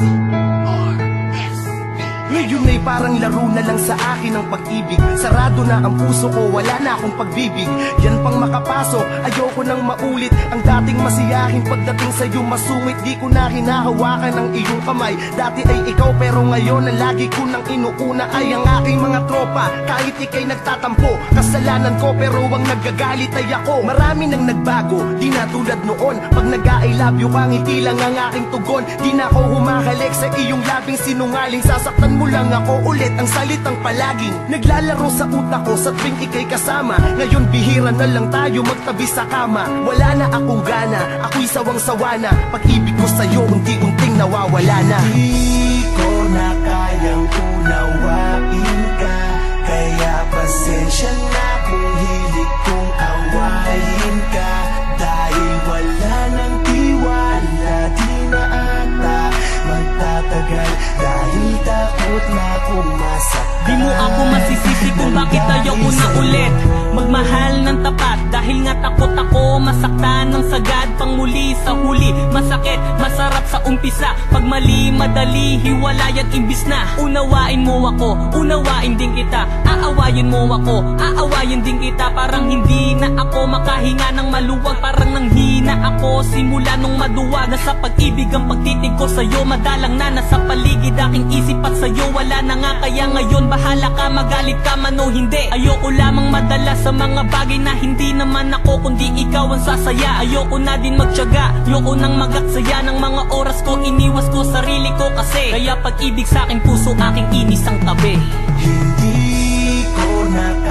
are. Parang laro na lang sa akin ang pag-ibig. Sarado na ang puso ko, wala na akong pagbibig. Yan pang makapasok, ayoko nang maulit. Ang dating masiyahin pagdating sa'yo masungit. Di ko na hinahawakan ang iyong kamay. Dati ay ikaw pero ngayon ang lagi ko nang inuuna Ay ang aking mga tropa. Kahit ikay nagtatampo Kasalanan ko pero ang nagagalit ay ako. Marami nang nagbago, di na tulad noon. Pag nag-I love you ka, ngiti lang ang aking tugon. Di na ako humahalik sa iyong labing sinungaling. Sasaktan mo lang ako ulit ang salitang palaging Naglalaro sa utak ko sa tuwing ikay kasama. Ngayon bihira na lang tayo magtabi sa kama. Wala na akong gana, ako'y sawang-sawa na. Pag-ibig ko sa'yo unti-unting nawawala na. Di ko na kayang unawain Magmahal ng tapat Dahil nga takot ako. Masaktan ng sagad Pang muli sa huli. Masakit, masarap sa umpisa. Pag mali, madali, hiwalayan imbis na. Unawain mo ako, unawain din kita. Aawayin mo ako, aawayin din kita Parang hindi na ako makahinga ng maluwag Parang nanghina ako. Simula nung maduwag Nasa pag-ibig ang pagtitig ko sa'yo Madalang na nasa paligid aking isip at sa'yo. Wala na nga kaya ngayon bahala ka Magalit ka man o hindi. Ayoko lamang madala sa mga bagay na hindi naman ako Kundi ikaw ang sasaya. Ayoko na din magtyaga Ayoko nang magaksaya ng mga oras ko Iniwas ko sarili ko kasi. Kaya pag-ibig sa akin puso aking inis ang tabi. Hindi ko na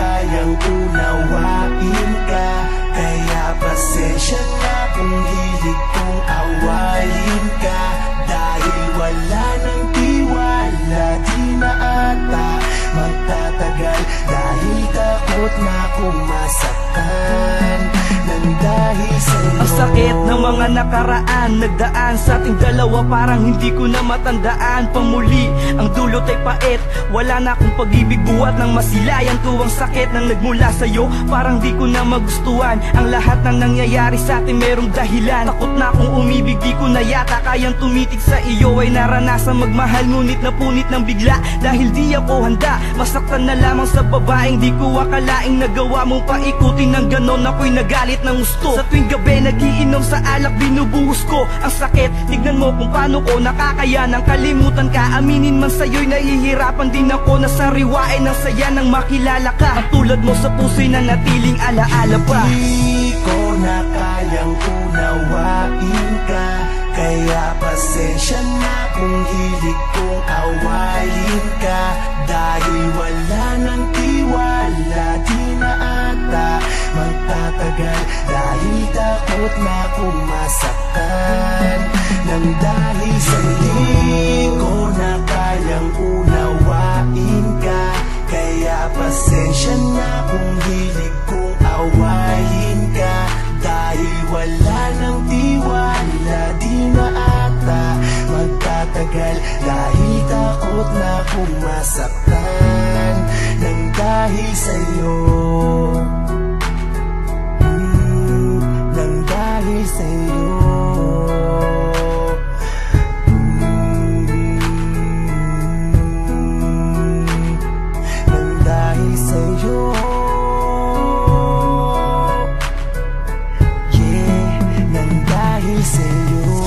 kayang unawain ka Kaya pasensya na kung hilig kong awayin ka. Dahil wala nang tiwala Di na ata magtatagal Dahil takot na kung Ang sakit ng mga nakaraan Nagdaan sa ating dalawa Parang hindi ko na matandaan. Pamuli, ang dulot ay pait Wala na akong pag-ibig buhat ng masilayan Tuwang sakit nang nagmula sa'yo Parang di ko na magustuhan. Ang lahat ng nangyayari sa atin merong dahilan. Takot na akong umibig Di ko na yata kayang tumitig sa iyo. Ay naranasan magmahal Ngunit napunit ng bigla. Dahil di ako handa Masaktan na lamang sa babaeng Di ko akalaing nagawa. Mong paikutin ng ganon Ako'y nagalit ng gusto. Sa tuwing gabi nagiinom sa alak Binubuhos ko ang sakit. Tignan mo kung paano ko nakakayanan Kalimutan ka Aminin man sa'yo'y nahihirapan din ako. Nasariwain ng saya nang makilala ka. Ang tulad mo sa puso'y nanatiling alaala pa. Di ko na kayang unawain ka. Kaya pasensya na kung hilig kong awayin ka. Dahil wala nang tiwala Di Nang dahil sa hindi ko na kayang unawain ka. Kaya pasensya na kung hilig kong awayin ka. Dahil wala nang tiwala Di na ata magtatagal. Dahil takot na kung masaktan Nang dahil sa'yo Yeah, nang dahil sa'yo